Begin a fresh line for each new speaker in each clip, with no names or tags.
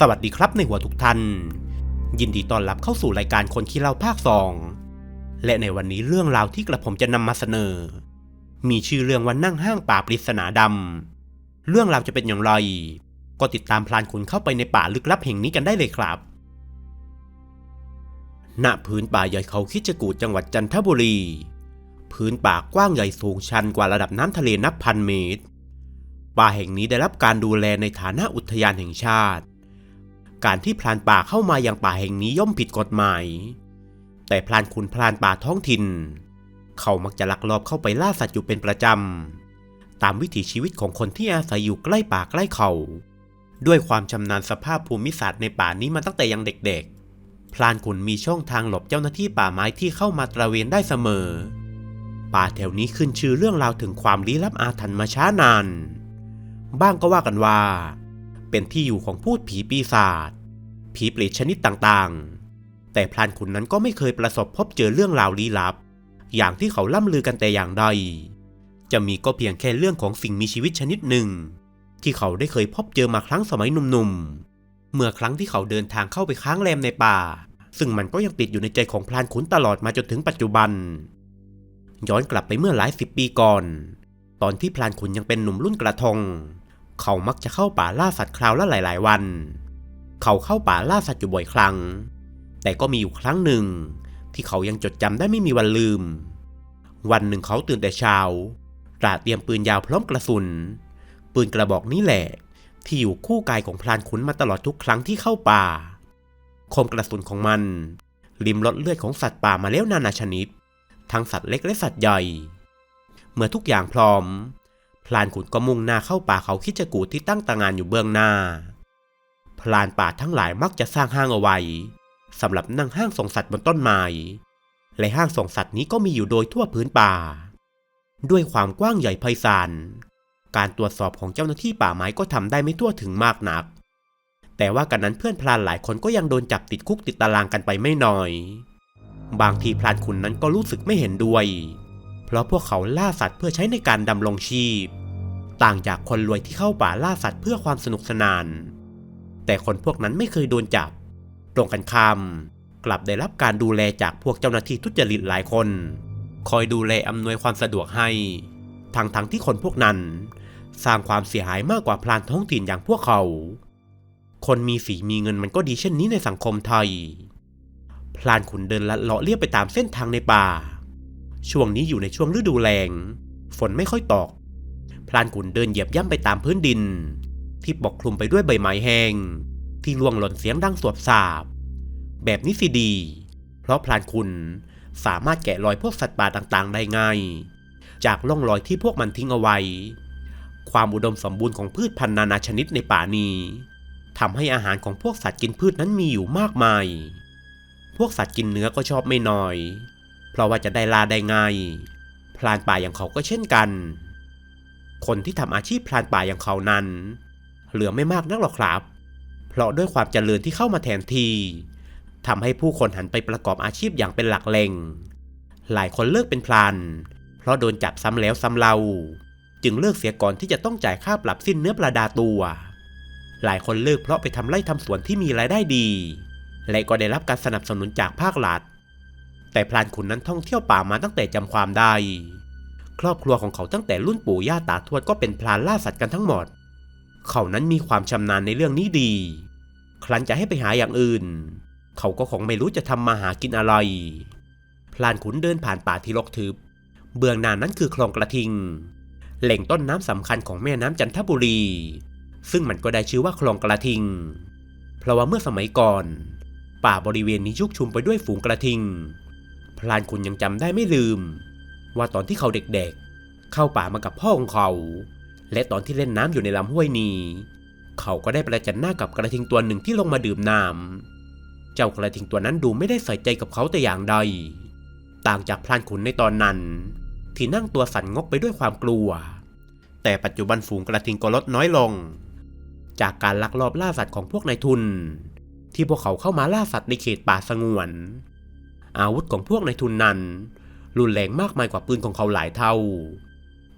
สวัสดีครับในหัวทุกท่าน ยินดีต้อนรับเข้าสู่รายการคนขี้เล่าภาคสองและในวันนี้เรื่องราวที่กระผมจะนำมาเสนอ มีชื่อเรื่องว่านั่งห้างป่าปริศนาดำเรื่องราวจะเป็นอย่างไร ก็ติดตามพลานขุนเข้าไปในป่าลึกลับแห่งนี้กันได้เลยครับณพื้นป่าใหญ่เขาคิจกูดจังหวัดจันทบุรี พื้นป่ากว้างใหญ่สูงชันกว่าระดับน้ำทะเลนับพันเมตร ป่าแห่งนี้ได้รับการดูแลในฐานะอุทยานแห่งชาติ การที่พรานป่าเข้ามายังป่าแห่งนี้ย่อมผิดกฎหมาย แต่พรานขุนพรานป่าท้องถิ่น เขามักจะลักลอบเข้าไปล่าสัตว์อยู่เป็นประจำ ตามวิถีชีวิตของคนที่อาศัยอยู่ใกล้ป่าใกล้เขา ด้วยความชำนาญสภาพภูมิศาสตร์ในป่านี้มาตั้งแต่ยังเด็กๆ พรานขุนมีช่องทางหลบเจ้าหน้าที่ป่าไม้ที่เข้ามาตระเวนได้เสมอ ป่าแถวนี้ขึ้นชื่อเรื่องราวถึงความลี้ลับอาถรรพ์มาช้านาน บ้างก็ว่ากันว่าเป็นที่อยู่ของพูดผีปีศาจ ผีเปรตชนิดต่างๆ แต่พรานขุนนั้นก็ไม่เคยประสบพบเจอเรื่องราวลี้ลับ อย่างที่เขาล่ำลือกันแต่อย่างใด จะมีก็เพียงแค่เรื่องของสิ่งมีชีวิตชนิดหนึ่ง ที่เขาได้เคยพบเจอมาครั้งสมัยหนุ่มๆ เมื่อครั้งที่เขาเดินทางเข้าไปค้างแรมในป่า ซึ่งมันก็ยังติดอยู่ในใจของพรานขุนตลอดมาจนถึงปัจจุบัน ย้อนกลับไปเมื่อหลายสิบปีก่อน ตอนที่พรานขุนยังเป็นหนุ่มรุ่นกระทงเขามักจะเข้าป่าล่าสัตว์คราวละหลาย ๆ วัน เขาเข้าป่าล่าสัตว์อยู่บ่อยครั้ง แต่ก็มีอยู่ครั้งหนึ่ง ที่เขายังจดจำได้ไม่มีวันลืม วันหนึ่งเขาตื่นแต่เช้าตระเตรียมปืนยาวพร้อมกระสุน ปืนกระบอกนี้แหละ ที่อยู่คู่กายของพรานขุนมาตลอดทุกครั้งที่เข้าป่า คมกระสุนของมัน ริมรดเลือดของสัตว์ป่ามาแล้วนานาชนิด ทั้งสัตว์เล็กและสัตว์ใหญ่ เมื่อทุกอย่างพร้อม พลานขุนก็มุ่งหน้าเข้าป่าเขาคิดจกูดที่ตั้งตางานอยู่เบื้องหน้า พลานป่าทั้งหลายมักจะสร้างห้างเอาไว้สำหรับนั่งห้างส่งสัตว์บนต้นไม้และห้างส่งสัตว์นี้ก็มีอยู่โดยทั่วพื้นป่า ด้วยความกว้างใหญ่ไพศาลการตรวจสอบของเจ้าหน้าที่ป่าไม้ก็ทำได้ไม่ทั่วถึงมากนัก แต่ว่ากันนั้นเพื่อนพลานหลายคนก็ยังโดนจับติดคุกติดตารางกันไปไม่น้อย บางทีพลานขุนนั้นก็รู้สึกไม่เห็นด้วย เพราะพวกเขาล่าสัตว์เพื่อใช้ในการดำรงชีพ ต่างจากคนรวยที่เข้าป่าล่าสัตว์เพื่อความสนุกสนาน แต่คนพวกนั้นไม่เคยโดนจับ ตรงกันข้ามกลับได้รับการดูแลจากพวกเจ้าหน้าที่ทุจริตหลายคน คอยดูแลอำนวยความสะดวกให้ ทั้งทั้งที่คนพวกนั้น สร้างความเสียหายมากกว่าพลานท้องถิ่นอย่างพวกเขา คนมีฝีมีเงินมันก็ดีเช่นนี้ในสังคมไทย พลานขุนเดินลัดเลาะเลียบไปตามเส้นทางในป่า ช่วงนี้อยู่ในช่วงฤดูแล้งฝนไม่ค่อยตก พลานขุนเดินเหยียบย่ำไปตามพื้นดิน ที่ปกคลุมไปด้วยใบไม้แห้ง ที่ร่วงหล่นเสียงดังสวบสาบ แบบนี้สิดี เพราะพลานขุนสามารถแกะรอยพวกสัตว์ป่าต่างๆ ได้ง่าย จากร่องรอยที่พวกมันทิ้งเอาไว้ ความอุดมสมบูรณ์ของพืชพันธุ์นานาชนิดในป่านี้ทำให้อาหารของพวกสัตว์กินพืชนั้นมีอยู่มากมาย พวกสัตว์กินเนื้อก็ชอบไม่น้อย เพราะว่าจะได้ลาได้ง่ายพรานป่าอย่างเขาก็เช่นกัน คนที่ทำอาชีพพรานป่าอย่างเขานั้น เหลือไม่มากนักหรอกครับ เพราะด้วยความเจริญที่เข้ามาแทนที่ทำให้ผู้คนหันไปประกอบอาชีพอย่างเป็นหลักแหล่งหลายคนเลิกเป็นพรานเพราะโดนจับซ้ำแล้วซ้ำเล่า จึงเลิกเสียก่อนที่จะต้องจ่ายค่าปรับสิ้นเนื้อประดาตัว หลายคนเลิกเพราะไปทำไร่ทำสวนที่มีรายได้ดี และก็ได้รับการสนับสนุนจากภาครัฐ แต่พรานขุนนั้นท่องเที่ยวป่ามาตั้งแต่จำความได้ ครอบครัวของเขาตั้งแต่รุ่นปู่ย่าตาทวดก็เป็นพรานล่าสัตว์กันทั้งหมด เขานั้นมีความชำนาญในเรื่องนี้ดี ครั้นจะให้ไปหาอย่างอื่น เขาก็คงไม่รู้จะทำมาหากินอะไร พลานขุนเดินผ่านป่าที่รกทึบ เบื้องหน้านั้นคือคลองกระทิง แหล่งต้นน้ำสำคัญของแม่น้ำจันทบุรี ซึ่งมันก็ได้ชื่อว่าคลองกระทิง เพราะว่าเมื่อสมัยก่อน ป่าบริเวณนี้ชุกชุมไปด้วยฝูงกระทิง พลานขุนยังจำได้ไม่ลืม ว่าตอนที่เขาเด็กๆ เข้าป่ามากับพ่อของเขา และตอนที่เล่นน้ำอยู่ในลำห้วยนี้ เขาก็ได้ประจันหน้ากับกระทิงตัวหนึ่งที่ลงมาดื่มน้ำเจ้ากระทิงตัวนั้นดูไม่ได้ใส่ใจกับเขาแต่อย่างใด ต่างจากพลานขุนในตอนนั้น ที่นั่งตัวสั่นงกไปด้วยความกลัว แต่ปัจจุบันฝูงกระทิงก็ลดน้อยลง จากการลักลอบล่าสัตว์ของพวกนายทุน ที่พวกเขาเข้ามาล่าสัตว์ในเขตป่าสงวน อาวุธของพวกนายทุนนั้นรุนแรงมากมายกว่าปืนของเขาหลายเท่า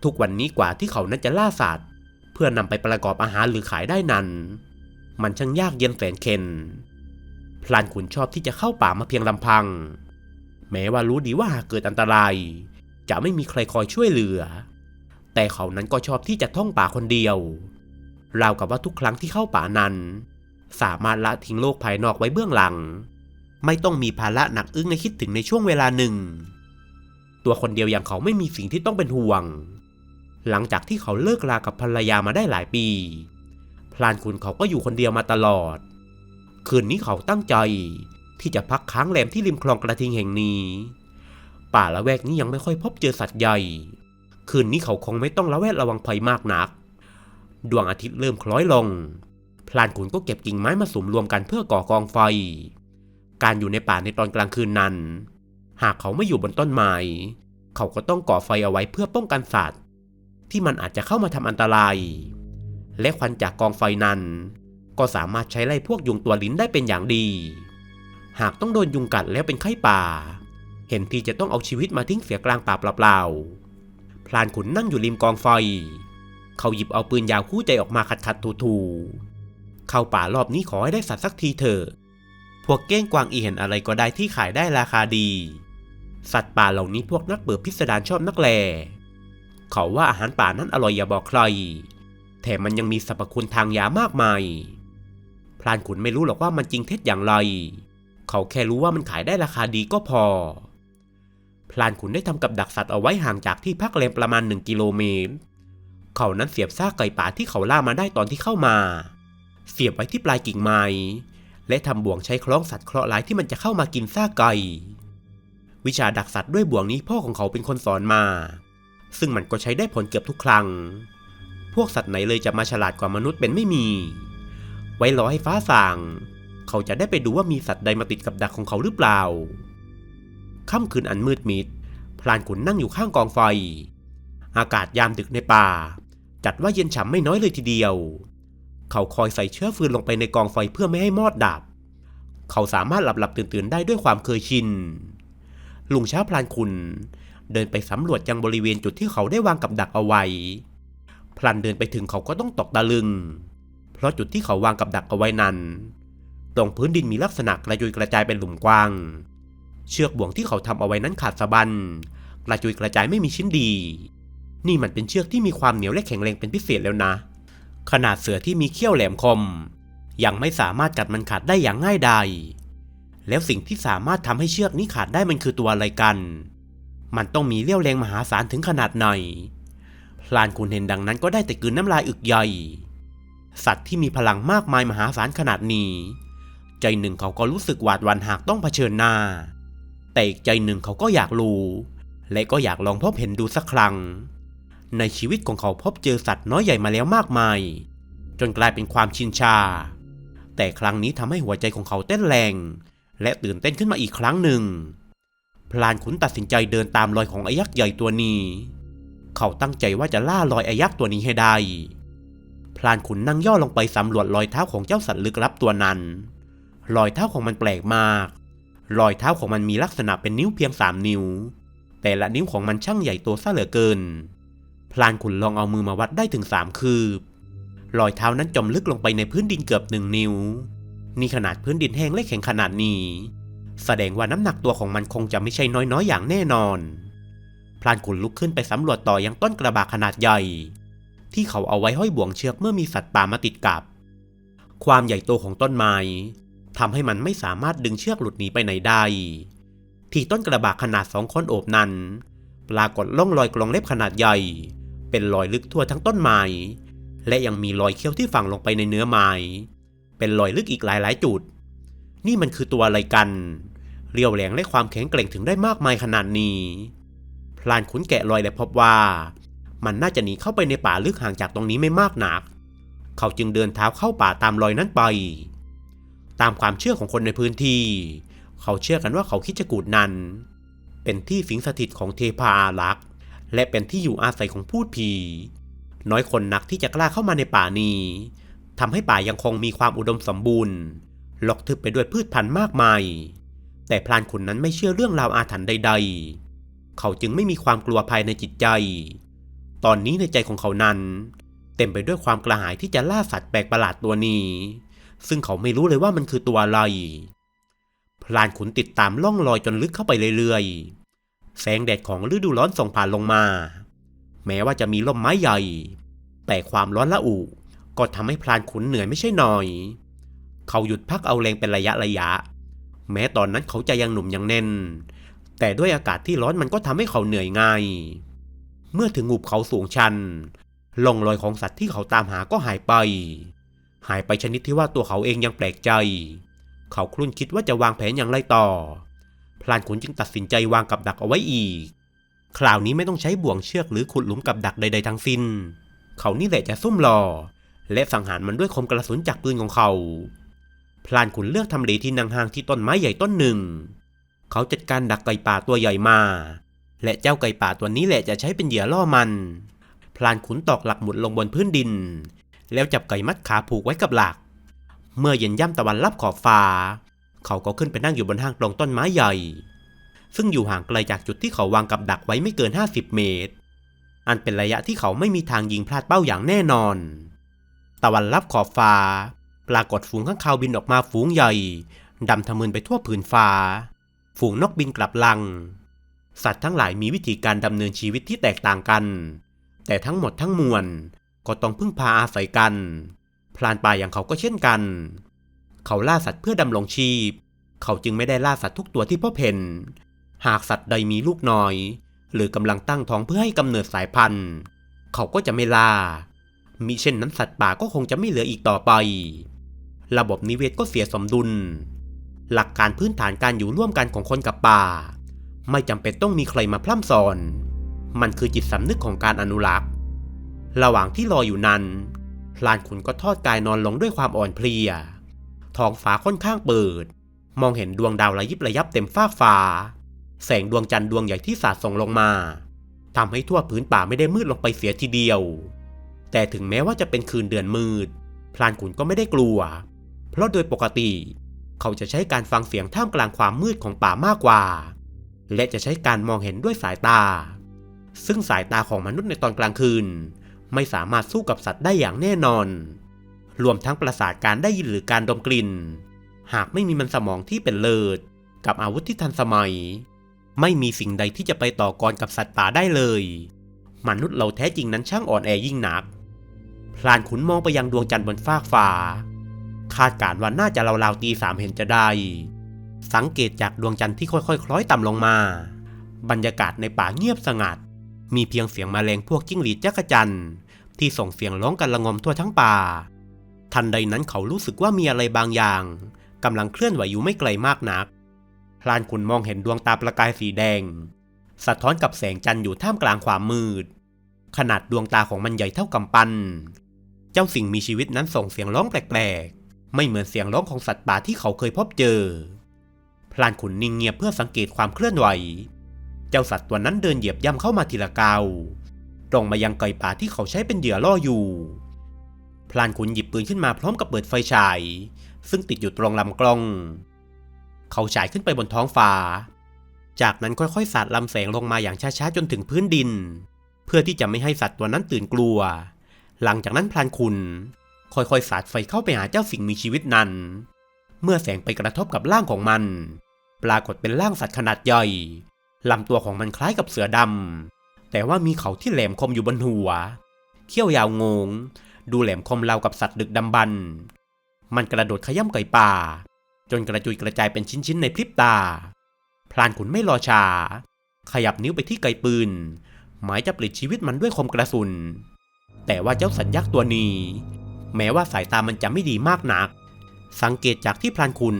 ทุกวันนี้กว่าที่เขานั้นจะล่าสัตว์เพื่อนำไปประกอบอาหารหรือขายได้นั้น มันช่างยากเย็นแสนเข็นพลานขุนชอบที่จะเข้าป่ามาเพียงลำพัง แม้ว่ารู้ดีว่าหากเกิดอันตราย จะไม่มีใครคอยช่วยเหลือ แต่เขานั้นก็ชอบที่จะท่องป่าคนเดียวราวกับว่าทุกครั้งที่เข้าป่านั้น สามารถละทิ้งโลกภายนอกไว้เบื้องหลัง ไม่ต้องมีภาระหนักอึ้งในคิดถึงในช่วงเวลาหนึ่ง ตัวคนเดียวอย่างเขาไม่มีสิ่งที่ต้องเป็นห่วง หลังจากที่เขาเลิกรากับภรรยามาได้หลายปี พลานขุนเขาก็อยู่คนเดียวมาตลอด คืนนี้เขาตั้งใจ ที่จะพักค้างแรมที่ริมคลองกระทิงแห่งนี้ ป่าละแวกนี้ยังไม่ค่อยพบเจอสัตว์ใหญ่ คืนนี้เขาคงไม่ต้องระแวดระวังภัยมากนัก ดวงอาทิตย์เริ่มคล้อยลง พลานขุนก็เก็บกิ่งไม้มาสุมรวมกันเพื่อก่อกองไฟ การอยู่ในป่าในตอนกลางคืนนั้น หากเขาไม่อยู่บนต้นไม้ เขาก็ต้องก่อไฟเอาไว้เพื่อป้องกันสัตว์ ที่มันอาจจะเข้ามาทำอันตราย และควันจากกองไฟนั้น ก็สามารถใช้ไล่พวกยุงตัวลิ้นได้เป็นอย่างดี หากต้องโดนยุงกัดแล้วเป็นไข้ป่า เห็นทีจะต้องเอาชีวิตมาทิ้งเสียกลางป่าเปล่าๆ พลานขุนนั่งอยู่ริมกองไฟ เขาหยิบเอาปืนยาวคู่ใจออกมาขัดขัดถูถูๆเข้าป่ารอบนี้ขอให้ได้สัตว์สักทีเถอะพวกเก้งกวางอีเห็นอะไรก็ได้ที่ขายได้ราคาดี สัตว์ป่าเหล่านี้พวกนักเบิดพิสดารชอบนักแล เขาว่าอาหารป่านั้นอร่อยอย่าบอกใคร แถมมันยังมีสรรพคุณทางยามากมายพลานขุนไม่รู้หรอกว่ามันจริงเท็จอย่างไร เขาแค่รู้ว่ามันขายได้ราคาดีก็พอพลานขุนได้ทำกับดักสัตว์เอาไว้ห่างจากที่พักแรมประมาณหนึ่งกิโลเมตร เขานั้นเสียบซากไก่ป่าที่เขาล่ามาได้ตอนที่เข้ามา เสียบไว้ที่ปลายกิ่งไม้และทำบ่วงใช้คล้องสัตว์เคราะห์ร้ายที่มันจะเข้ามากินซากไก่ วิชาดักสัตว์ด้วยบ่วงนี้พ่อของเขาเป็นคนสอนมา ซึ่งมันก็ใช้ได้ผลเกือบทุกครั้ง พวกสัตว์ไหนเลยจะมาฉลาดกว่ามนุษย์เป็นไม่มี ไว้รอให้ฟ้าส่างเขาจะได้ไปดูว่ามีสัตว์ใดมาติดกับดักของเขาหรือเปล่า ค่ำคืนอันมืดมิด พลานขุนนั่งอยู่ข้างกองไฟ อากาศยามดึกในป่า จัดว่าเย็นฉ่ำไม่น้อยเลยทีเดียว เขาคอยใส่เชื้อฟืนลงไปในกองไฟเพื่อไม่ให้มอดดับ เขาสามารถหลับหลับตื่นตื่นๆได้ด้วยความเคยชินลุงเช้าพลานขุน เดินไปสำรวจยังบริเวณจุดที่เขาได้วางกับดักเอาไว้ พลันเดินไปถึงเขาก็ต้องตกตะลึง เพราะจุดที่เขาวางกับดักเอาไว้นั้น ตรงพื้นดินมีลักษณะกระจุยกระจายเป็นหลุมกว้าง เชือกบ่วงที่เขาทำเอาไว้นั้นขาดสะบัน กระจุยกระจายไม่มีชิ้นดี นี่มันเป็นเชือกที่มีความเหนียวและแข็งแรงเป็นพิเศษแล้วนะ ขนาดเสือที่มีเขี้ยวแหลมคม ยังไม่สามารถกัดมันขาดได้อย่างง่ายดายแล้วสิ่งที่สามารถทำให้เชือกนี้ขาดได้มันคือตัวอะไรกัน มันต้องมีเรี่ยวแรงมหาศาลถึงขนาดไหนพลานคุณเห็นดังนั้นก็ได้แต่กลืนน้ำลายอึกใหญ่ สัตว์ที่มีพลังมากมายมหาศาลขนาดนี้ ใจหนึ่งเขาก็รู้สึกหวาดหวั่นหากต้องเผชิญหน้า แต่อีกใจหนึ่งเขาก็อยากรู้ และก็อยากลองพบเห็นดูสักครั้ง ในชีวิตของเขาพบเจอสัตว์น้อยใหญ่มาแล้วมากมาย จนกลายเป็นความชินชา แต่ครั้งนี้ทำให้หัวใจของเขาเต้นแรง และตื่นเต้นขึ้นมาอีกครั้งหนึ่ง พลานขุนตัดสินใจเดินตามรอยของไอ้ยักษ์ใหญ่ตัวนี้ เขาตั้งใจว่าจะล่ารอยไอ้ยักษ์ตัวนี้ให้ได้ พลานขุนนั่งย่อลงไปสำรวจรอยเท้าของเจ้าสัตว์ลึกลับตัวนั้น รอยเท้าของมันแปลกมาก รอยเท้าของมันมีลักษณะเป็นนิ้วเพียงสามนิ้ว แต่ละนิ้วของมันช่างใหญ่โตซะเหลือเกิน พลานขุนลองเอามือมาวัดได้ถึงสามคืบ รอยเท้านั้นจมลึกลงไปในพื้นดินเกือบหนึ่งนิ้ว นี่ขนาดพื้นดินแห้งและแข็งขนาดนี้ แสดงว่าน้ำหนักตัวของมันคงจะไม่ใช่น้อยๆอย่างแน่นอน พลานขุนลุกขึ้นไปสำรวจต่อยังต้นกระบะขนาดใหญ่ ที่เขาเอาไว้ห้อยบ่วงเชือกเมื่อมีสัตว์ป่ามาติดกับ ความใหญ่โตของต้นไม้ทำให้มันไม่สามารถดึงเชือกหลุดหนีไปไหนได้ ที่ต้นกระบะขนาดสองคนโอบนั้น ปรากฏร่องรอยกรงเล็บขนาดใหญ่ เป็นรอยลึกทั่วทั้งต้นไม้ และยังมีรอยเขี้ยวที่ฝังลงไปในเนื้อไม้ เป็นรอยลึกอีกหลายๆ จุด นี่มันคือตัวอะไรกัน เรียวแรงและความแข็งแกร่งถึงได้มากมายขนาดนี้ พลานขุนแกะรอยและพบว่า มันน่าจะหนีเข้าไปในป่าลึกห่างจากตรงนี้ไม่มากนัก เขาจึงเดินเท้าเข้าป่าตามรอยนั้นไป ตามความเชื่อของคนในพื้นที่ เขาเชื่อกันว่าเขาคิดจกูดนั้น เป็นที่สิงสถิตของเทพาอารักษ์และเป็นที่อยู่อาศัยของพูดผีน้อยคนนักที่จะกล้าเข้ามาในป่านี้ทำให้ป่ายังคงมีความอุดมสมบูรณ์ ลอกทึบไปด้วยพืชพันธุ์มากมาย แต่พลานขุนนั้นไม่เชื่อเรื่องราวอาถรรพ์ใด ๆ เขาจึงไม่มีความกลัวภายในจิตใจ ตอนนี้ในใจของเขานั้น เต็มไปด้วยความกระหายที่จะล่าสัตว์แปลกประหลาดตัวนี้ ซึ่งเขาไม่รู้เลยว่ามันคือตัวอะไร พลานขุนติดตามล่องลอยจนลึกเข้าไปเรื่อยๆ แสงแดดของฤดูร้อนส่องผ่านลงมา แม้ว่าจะมีร่มไม้ใหญ่ แต่ความร้อนละอุก็ทำให้พลานขุนเหนื่อยไม่ใช่น้อย เขาหยุดพักเอาแรงเป็นระยะระยะ แม้ตอนนั้นเขาจะยังหนุ่มยังแน่น แต่ด้วยอากาศที่ร้อนมันก็ทำให้เขาเหนื่อยง่าย เมื่อถึงหุบเขาสูงชันล่องรอยของสัตว์ที่เขาตามหาก็หายไป หายไปชนิดที่ว่าตัวเขาเองยังแปลกใจ เขาครุ่นคิดว่าจะวางแผนอย่างไรต่อ พลานขุนจึงตัดสินใจวางกับดักเอาไว้อีก คราวนี้ไม่ต้องใช้บ่วงเชือกหรือขุดหลุมกับดักใด ๆทั้งสิ้น เขานี่แหละจะซุ่มรอ และสังหารมันด้วยคมกระสุนจากปืนของเขา พลานขุนเลือกทำเลที่นางห่างที่ต้นไม้ใหญ่ต้นหนึ่ง เขาจัดการดักไก่ป่าตัวใหญ่มา และเจ้าไก่ป่าตัวนี้แหละจะใช้เป็นเหยื่อล่อมัน พลานขุนตอกหลักหมุดลงบนพื้นดิน แล้วจับไก่มัดขาผูกไว้กับหลัก เมื่อเย็นย่ำตะวันลับขอบฟ้า เขาก็ขึ้นไปนั่งอยู่บนห้างตรงต้นไม้ใหญ่ ซึ่งอยู่ห่างไกลจากจุดที่เขาวางกับดักไว้ไม่เกิน 50 เมตร อันเป็นระยะที่เขาไม่มีทางยิงพลาดเป้าอย่างแน่นอน ตะวันลับขอบฟ้า ปรากฏฝูงข้างคาวบินออกมาฝูงใหญ่ ดำทะมึนไปทั่วผืนฟ้า ฝูงนกบินกลับลัง สัตว์ทั้งหลายมีวิธีการดำเนินชีวิตที่แตกต่างกัน แต่ทั้งหมดทั้งมวลก็ต้องพึ่งพาอาศัยกัน พลานป่าอย่างเขาก็เช่นกัน เขาล่าสัตว์เพื่อดำรงชีพ เขาจึงไม่ได้ล่าสัตว์ทุกตัวที่พบเห็น หากสัตว์ใดมีลูกน้อย หรือกำลังตั้งท้องเพื่อให้กำเนิดสายพันธุ์ เขาก็จะไม่ล่ามิเช่นนั้นสัตว์ป่าก็คงจะไม่เหลืออีกต่อไป ระบบนิเวศก็เสียสมดุล หลักการพื้นฐานการอยู่ร่วมกันของคนกับป่า ไม่จำเป็นต้องมีใครมาพร่ำสอน มันคือจิตสำนึกของการอนุรักษ์ ระหว่างที่รออยู่นั้นพลานขุนก็ทอดกายนอนลงด้วยความอ่อนเพลีย ท้องฟ้าค่อนข้างเปิด มองเห็นดวงดาวระยิบระยับเต็มฟ้ากฟ้า แสงดวงจันทร์ดวงใหญ่ที่สาดส่องลงมาทำให้ทั่วพื้นป่าไม่ได้มืดลงไปเสียทีเดียว แต่ถึงแม้ว่าจะเป็นคืนเดือนมืด พลานขุนก็ไม่ได้กลัว เพราะโดยปกติ เขาจะใช้การฟังเสียงท่ามกลางความมืดของป่ามากกว่า และจะใช้การมองเห็นด้วยสายตา ซึ่งสายตาของมนุษย์ในตอนกลางคืน ไม่สามารถสู้กับสัตว์ได้อย่างแน่นอน รวมทั้งประสาทการได้ยินหรือการดมกลิ่น หากไม่มีมันสมองที่เป็นเลิศ กับอาวุธที่ทันสมัย ไม่มีสิ่งใดที่จะไปต่อกรกับสัตว์ป่าได้เลย มนุษย์เราแท้จริงนั้นช่างอ่อนแอยิ่งนักพลานขุนมองไปยังดวงจันทร์บนฟากฟ้า คาดการณ์ว่าน่าจะราวๆตีสามเห็นจะได้ สังเกตจากดวงจันทร์ที่ค่อยๆ คล้อยต่ำลงมา บรรยากาศในป่าเงียบสงัด มีเพียงเสียงแมลงพวกจิ้งหรีดจักจันที่ส่งเสียงร้องกันระงมทั่วทั้งป่า ทันใดนั้นเขารู้สึกว่ามีอะไรบางอย่างกำลังเคลื่อนไหวอยู่ไม่ไกลมากนักพลานขุนมองเห็นดวงตาประกายสีแดง สะท้อนกับแสงจันทร์อยู่ท่ามกลางความมืด ขนาดดวงตาของมันใหญ่เท่ากำปั้น เจ้าสิ่งมีชีวิตนั้นส่งเสียงร้องแปลก ไม่เหมือนเสียงร้องของสัตว์ป่าที่เขาเคยพบเจอ พลานขุนนิ่งเงียบเพื่อสังเกตความเคลื่อนไหว เจ้าสัตว์ตัวนั้นเดินเหยียบย่ำเข้ามาทีละก้าวตรงมายังไก่ป่าที่เขาใช้เป็นเหยื่อล่ออยู่ พลานขุนหยิบปืนขึ้นมาพร้อมกับเปิดไฟฉาย ซึ่งติดอยู่ตรงลำกล้อง เขาฉายขึ้นไปบนท้องฟ้า จากนั้นค่อยๆสาดลำแสงลงมาอย่างช้าๆจนถึงพื้นดิน เพื่อที่จะไม่ให้สัตว์ตัวนั้นตื่นกลัว หลังจากนั้นพลานขุน ค่อยๆ สาดไฟเข้าไปหาเจ้าสิ่งมีชีวิตนั้น เมื่อแสงไปกระทบกับร่างของมัน ปรากฏเป็นร่างสัตว์ขนาดใหญ่ลำตัวของมันคล้ายกับเสือดำ แต่ว่ามีเขาที่แหลมคมอยู่บนหัว เขี้ยวยาวงง ดูแหลมคมราวกับสัตว์ดึกดำบรรมันกระโดดขย้ำไก่ป่า จนกระจุยกระจายเป็นชิ้นๆในพริบตา พลานขุนไม่รอช้าขยับนิ้วไปที่ไก่ปืน หมายจะปลิดชีวิตมันด้วยคมกระสุน แต่ว่าเจ้าสัตว์ยักษ์ตัวนี้ แม้ว่าสายตามันจะไม่ดีมากนัก สังเกตจากที่พลานขุน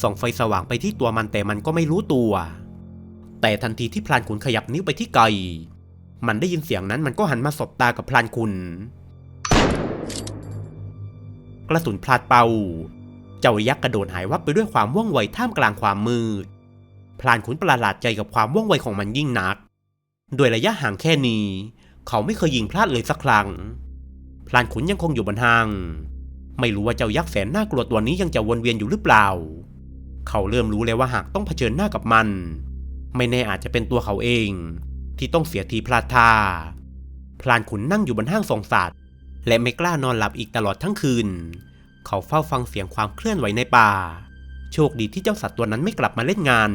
ส่องไฟสว่างไปที่ตัวมันแต่มันก็ไม่รู้ตัว แต่ทันทีที่พลานขุนขยับนิ้วไปที่ไก่ มันได้ยินเสียงนั้นมันก็หันมาสบตากับพลานขุนกระสุนพลาดเป่า เจ้ายักษ์กระโดดหายวับไปด้วยความว่องไวท่ามกลางความมืด พลานขุนประหลาดใจกับความว่องไวของมันยิ่งนัก โดยระยะห่างแค่นี้ เขาไม่เคยยิงพลาดเลยสักครั้ง พลานขุนยังคงอยู่บนห้าง ไม่รู้ว่าเจ้ายักษ์แสนน่ากลัวตัวนี้ยังจะวนเวียนอยู่หรือเปล่า เขาเริ่มรู้แล้วว่าหากต้องเผชิญหน้ากับมัน ไม่แน่อาจจะเป็นตัวเขาเอง ที่ต้องเสียทีพลาดท่า พลานขุนนั่งอยู่บนห้างสองสัตว์ และไม่กล้านอนหลับอีกตลอดทั้งคืน เขาเฝ้าฟังเสียงความเคลื่อนไหวในป่า โชคดีที่เจ้าสัตว์ตัวนั้นไม่กลับมาเล่นงาน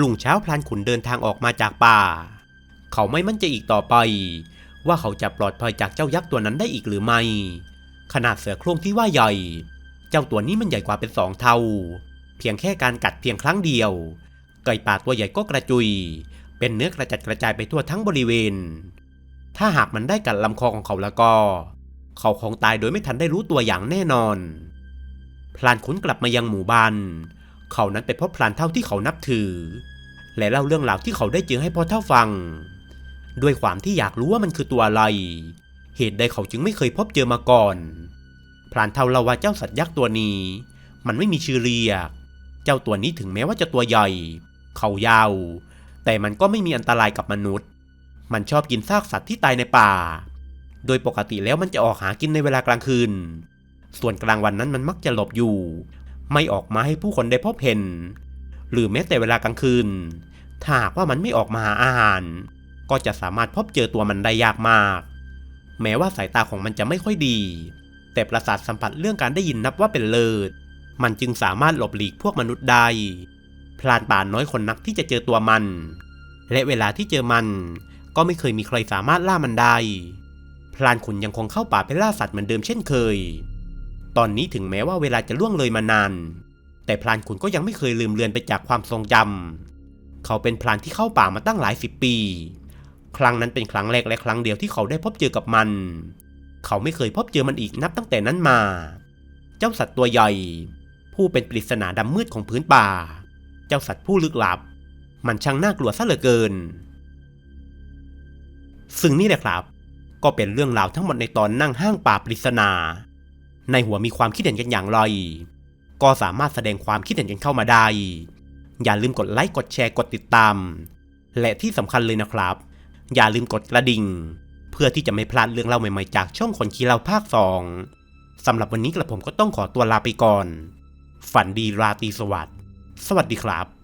ลุงเช้าพลานขุนเดินทางออกมาจากป่า เขาไม่มั่นใจอีกต่อไป ว่าเขาจะปลอดภัยจากเจ้ายักษ์ตัวนั้นได้อีกหรือไม่ ขนาดเสือโคร่งที่ว่าใหญ่ เจ้าตัวนี้มันใหญ่กว่าเป็นสองเท่า เพียงแค่การกัดเพียงครั้งเดียว ไก่ป่าตัวใหญ่ก็กระจุย เป็นเนื้อกระจัดกระจายไปทั่วทั้งบริเวณ ถ้าหากมันได้กัดลำคอของเขาแล้วก็ เขาคงตายโดยไม่ทันได้รู้ตัวอย่างแน่นอน พลานขุนกลับมายังหมู่บ้าน เขานั้นไปพบพลานเท่าที่เขานับถือ และเล่าเรื่องราวที่เขาได้เจอให้พ่อเท่าฟัง ด้วยความที่อยากรู้ว่ามันคือตัวอะไร เหตุใดเขาจึงไม่เคยพบเจอมาก่อนพลานเท่าเล่าว่าเจ้าสัตว์ยักษ์ตัวนี้ มันไม่มีชื่อเรียก เจ้าตัวนี้ถึงแม้ว่าจะตัวใหญ่ เขายาว แต่มันก็ไม่มีอันตรายกับมนุษย์ มันชอบกินซากสัตว์ที่ตายในป่า โดยปกติแล้วมันจะออกหากินในเวลากลางคืน ส่วนกลางวันนั้นมันมักจะหลบอยู่ ไม่ออกมาให้ผู้คนได้พบเห็น หรือแม้แต่เวลากลางคืน ถ้าหากว่ามันไม่ออกมาหาอาหาร ก็จะสามารถพบเจอตัวมันได้ยากมาก แม้ว่าสายตาของมันจะไม่ค่อยดี แต่ประสาทสัมผัสเรื่องการได้ยินนับว่าเป็นเลิศมันจึงสามารถหลบหลีกพวกมนุษย์ได้พลานป่าน้อยคนนักที่จะเจอตัวมัน และเวลาที่เจอมัน ก็ไม่เคยมีใครสามารถล่ามันได้พลานขุนยังคงเข้าป่าไปล่าสัตว์เหมือนเดิมเช่นเคย ตอนนี้ถึงแม้ว่าเวลาจะล่วงเลยมานาน แต่พลานขุนก็ยังไม่เคยลืมเลือนไปจากความทรงจำเขาเป็นพลานที่เข้าป่ามาตั้งหลายสิบปี ครั้งนั้นเป็นครั้งแรกและครั้งเดียวที่เขาได้พบเจอกับมัน เขาไม่เคยพบเจอมันอีกนับตั้งแต่นั้นมา เจ้าสัตว์ตัวใหญ่ ผู้เป็นปริศนาดำมืดของพื้นป่า เจ้าสัตว์ผู้ลึกลับ มันช่างน่ากลัวซะเหลือเกิน ซึ่งนี่แหละครับ ก็เป็นเรื่องราวทั้งหมดในตอนนั่งห้างป่าปริศนา ในหัวมีความคิดเห็นกันอย่างไร ก็สามารถแสดงความคิดเห็นกันเข้ามาได้ อย่าลืมกดไลค์กดแชร์กดติดตาม และที่สำคัญเลยนะครับ อย่าลืมกดกระดิ่ง เพื่อที่จะไม่พลาดเรื่องเล่าใหม่ๆจากช่องคนขี้เล่าภาคสองสำหรับวันนี้กระผมก็ต้องขอตัวลาไปก่อน ฝันดีราตรีสวัสดิ์สวัสดีครับ